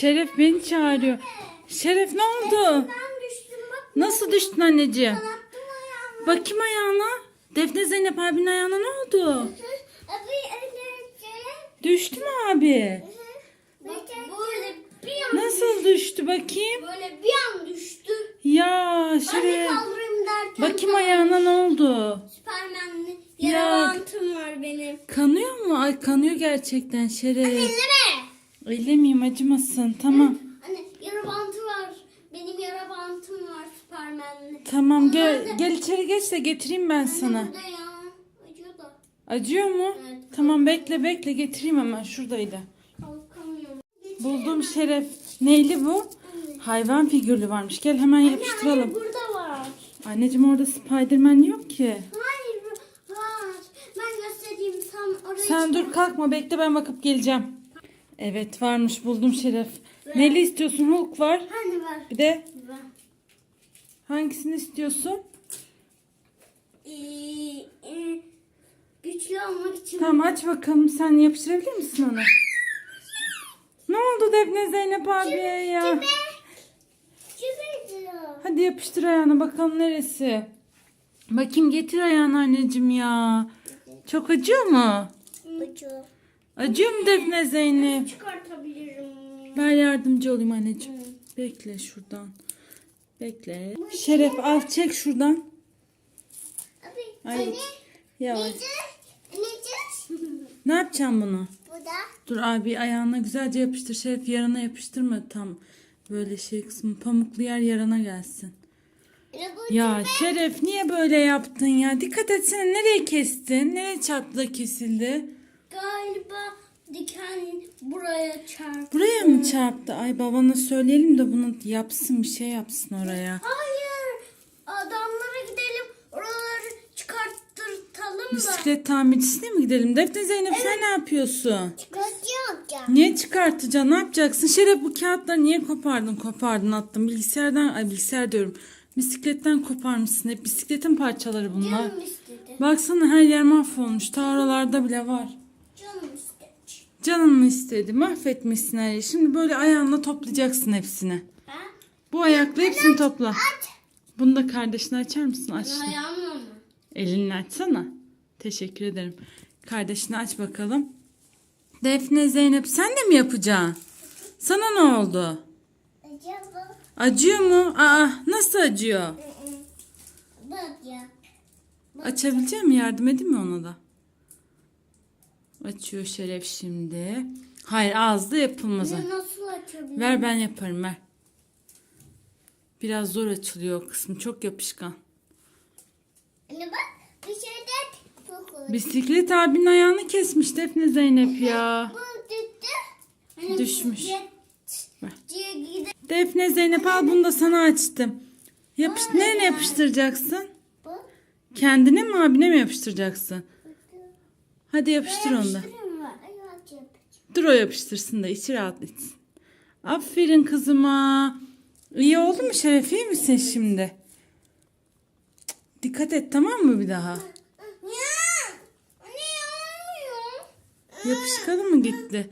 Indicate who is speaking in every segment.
Speaker 1: Şeref beni çağırıyor. Şeref ne oldu?
Speaker 2: Ben düştüm bak.
Speaker 1: Nasıl düştün anneciğim? Bakayım ayağına. Defne Zeynep abinin ayağına ne oldu? Düştü mü abi? Nasıl düştü bakayım?
Speaker 2: böyle bir an düştü.
Speaker 1: Ya Şeref. Bakayım ayağına ne oldu?
Speaker 2: Süpermenli
Speaker 1: Ya.
Speaker 2: yaralantım var benim.
Speaker 1: Kanıyor mu? Ay kanıyor gerçekten Şeref.
Speaker 2: Elleme.
Speaker 1: Ellemeyeyim acımasın. Tamam.
Speaker 2: Anne yara bantı var. Benim yara bantım var Süpermenli.
Speaker 1: Tamam gel gel içeri geç de getireyim ben sana.
Speaker 2: Burada ya. Acıyor da.
Speaker 1: Acıyor mu?
Speaker 2: Evet.
Speaker 1: Tamam bekle bekle getireyim hemen şuradaydı.
Speaker 2: Kalkamıyorum.
Speaker 1: Buldum Şeref. Neyli bu? Hayvan figürlü varmış. Gel hemen yapıştıralım.
Speaker 2: Anne burada var.
Speaker 1: Anneciğim orada Spiderman yok ki.
Speaker 2: Hayır var. Ben göstereyim tam oraya.
Speaker 1: Sen dur kalkma bekle ben bakıp geleceğim. Evet varmış buldum Şeref. Neli istiyorsun? Hulk var.
Speaker 2: Hani var.
Speaker 1: Bir de
Speaker 2: Var.
Speaker 1: hangisini istiyorsun?
Speaker 2: Ee, e, güçlü olmak için.
Speaker 1: Tamam aç bakalım. Sen yapıştırabilir misin onu? Ne oldu Defne Zeynep abiye ya?
Speaker 2: Güzel.
Speaker 1: Hadi yapıştır ayağına bakalım neresi? Bakayım getir ayağını anneciğim ya. Çok acıyor mu?
Speaker 2: Ucu.
Speaker 1: Acıyor mu Defne Zeynep?
Speaker 2: Çıkartabilirim.
Speaker 1: Ben yardımcı olayım anneciğim. Bekle şuradan. Bekle. Şeref al çek şuradan.
Speaker 2: Abi.
Speaker 1: Ay, yavaş.
Speaker 2: Nece?
Speaker 1: Ne yapacağım bunu?
Speaker 2: Bu da.
Speaker 1: Dur abi ayağına güzelce yapıştır. Şeref yarana yapıştırma tam. Böyle şey kısmı pamuklu yer yarana gelsin. Ya Şeref niye böyle yaptın ya? Dikkat etsene nereye kestin? Nereye çarptı da kesildi?
Speaker 2: Galiba diken buraya çarptı.
Speaker 1: Buraya mı çarptı? Ay babana söyleyelim de bunu yapsın bir şey yapsın oraya.
Speaker 2: Hayır. Adamlara gidelim. Oraları çıkarttırtalım da.
Speaker 1: Bisiklet tamircisine mi gidelim? Defne Zeynep sen ne yapıyorsun?
Speaker 2: Çıkartacağım.
Speaker 1: Niye çıkartacaksın? Ne yapacaksın? Şeref bu kağıtları niye kopardın? Kopardın attın. Bilgisayardan, ay bilgisayar diyorum. Bisikletten koparmışsın. Hep bisikletin parçaları bunlar.
Speaker 2: Canım istedi.
Speaker 1: Baksana her yer mahvolmuş. Ta oralarda bile var.
Speaker 2: Canım istedi.
Speaker 1: Canın mı istedi? Mahvetmişsin her yeri. Şimdi böyle ayağınla toplayacaksın hepsini.
Speaker 2: Ha?
Speaker 1: Bu ayakla hepsini topla. Bunu da kardeşine açar mısın? Aç. şimdi.
Speaker 2: Ayağımla mı?
Speaker 1: Elini açsana. Teşekkür ederim. Kardeşini aç bakalım. Defne Zeynep sen de mi yapacaksın? Sana ne oldu?
Speaker 2: Acaba.
Speaker 1: Acıyor mu? Aa nasıl acıyor?
Speaker 2: Bak ya.
Speaker 1: Açabilecek mi? Yardım edeyim mi ona da? Açıyor Şeref şimdi. Hayır ağızda yapılmaz. o.
Speaker 2: Nasıl açabilirim?
Speaker 1: Ver ben yaparım ver. Biraz zor açılıyor o kısmı. Çok yapışkan.
Speaker 2: Anne bak şeyden çok
Speaker 1: Bisiklet abinin ayağını kesmiş Defne Zeynep ya.
Speaker 2: Bu düştü.
Speaker 1: Düşmüş. Ver. Defne Zeynep al bunu da sana açtım. Yapış nereye yapıştıracaksın? Kendine mi abine mi yapıştıracaksın? Hadi yapıştır onu da. Dur o yapıştırsın da içi rahat etsin. Aferin kızıma. İyi oldu mu Şeref iyi misin şimdi? Cık, Dikkat et tamam mı bir daha?
Speaker 2: Ya. Anne yanmıyor.
Speaker 1: Yapışkanı mı gitti?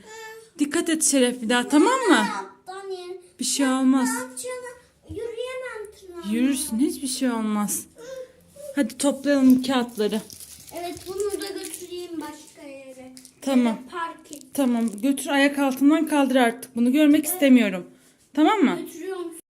Speaker 1: Dikkat et Şeref bir daha tamam mı? Bir şey olmaz.
Speaker 2: Yürüyemem.
Speaker 1: Yürürsün hiçbir şey olmaz. Hadi toplayalım kağıtları.
Speaker 2: Yere.
Speaker 1: Tamam.
Speaker 2: Park et.
Speaker 1: Tamam götür ayak altından kaldır artık bunu görmek istemiyorum. Tamam mı?
Speaker 2: Götürüyorum.